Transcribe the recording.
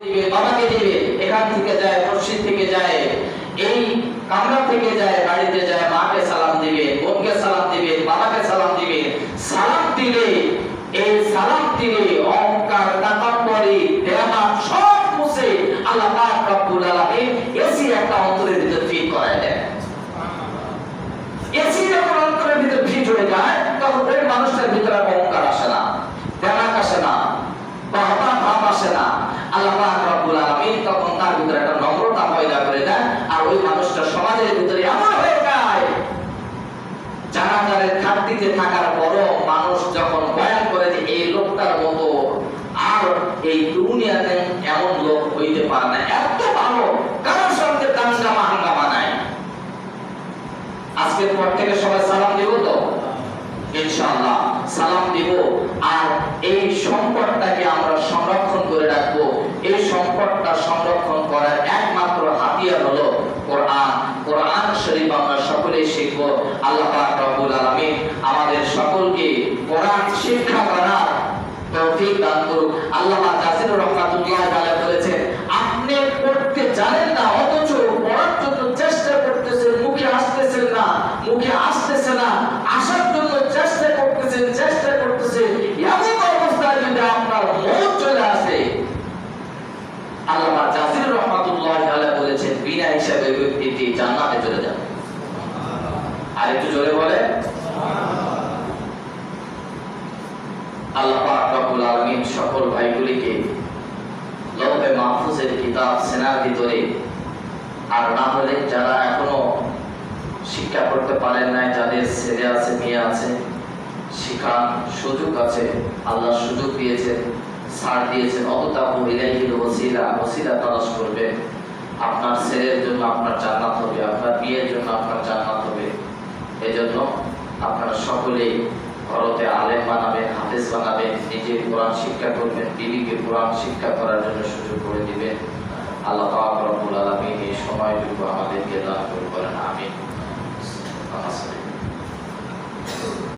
দিবে বাবাকে দিবে, এখান থেকে যায়, মসজিদ থেকে যায়, এই কামরা থেকে যায়, বাড়িতে যায়, মাকে সালাম দিবে, বোনকে সালাম দিবে, বাবাকে সালাম দিবে, সালাম দিলে, এই সালাম দিলে, অহংকার তাকাম্বরি দেহা সব মুছে আল্লাহ পাক রব্বুল আলামিন এসি একটা অন্তরের ভিতর ফিট করায় দেয় এসি যখন অন্তরের ভিতর ফিট হয়ে যায় তখন ওই মানুষটার ভিতরে আর অহংকার আসে না দেমাক আসে না বা হঠাৎ ভাব আসে না আল্লাহ আলামিন তখন তার ভিতরে একটা নম্রতা পয়দা করে দেন, আর ওই মানুষটা সমাজের ভিতরে হয়ে যায়। থাকার পরও মানুষ যখন বয়ান করে যে এই লোকটার মতো আর এই দুনিয়াতে এমন লোক হইতে পারে না, এত ভালো, কারোর সঙ্গে আজকের পর থেকে সবাই সালাম দিব তো? ইনশাআল্লাহ, সালাম দিব। আর এই সম্পদটাকে আমরা সংরক্ষণ এই সম্পদটা সংরক্ষণ করার একমাত্র হাতিয়ার হলো কোরআন। কোরআন শরীফ আমরা সকলেই শিখব। আল্লাহ পাক রব্বুল আমাদের সকলকে কোরআন শিক্ষা করার তৌফিক দান করুক। আল্লাহ জাসির রহমাতুল্লাহ তাআলা আপনি পড়তে জানেন না, অথচ পড়ার জন্য চেষ্টা করতেছেন, মুখে আসতেছেন না, মুখে আসতেছে না, আসার জন্য চেষ্টা করতেছেন চেষ্টা করতেছেন এমন অবস্থায় যদি আপনার মত চলে আসে আল্লাহ জাসির রহমাতুল্লাহ তাআলা বলেছেন, বিনা হিসাবে ব্যক্তিটি জান্নাতে চলে যাবে। আর একটু জোরে বলে। আল্লাহ পাক রব্বুল আলামিন সকল ভাইগুলিকে লৌহে মাহফুজের কিতাব, সেনার ভিতরে, আর না হলে যারা এখনও শিক্ষা করতে পারেন নাই, যাদের ছেলে আছে, মেয়ে আছে শিখান সুযোগ আছে, আল্লাহ সুযোগ দিয়েছেন। ছাড় দিয়েছেন। অতটা ইলাইহিল ওসিলা ওসিলা তালাশ করবেন আপনার ছেলের জন্য আপনার জান্নাত হবে, আপনার বিয়ের জন্য আপনার জান্নাত হবে। এজন্য আপনারা সকলেই ঘরতে আলেম বানাবেন হাফেজ বানাবেন, নিজে কোরআন শিক্ষা করবেন, বিবিকে কোরআন শিক্ষা করার জন্য সুযোগ করে দিবেন। আল্লাহ রব্বুল আলামিন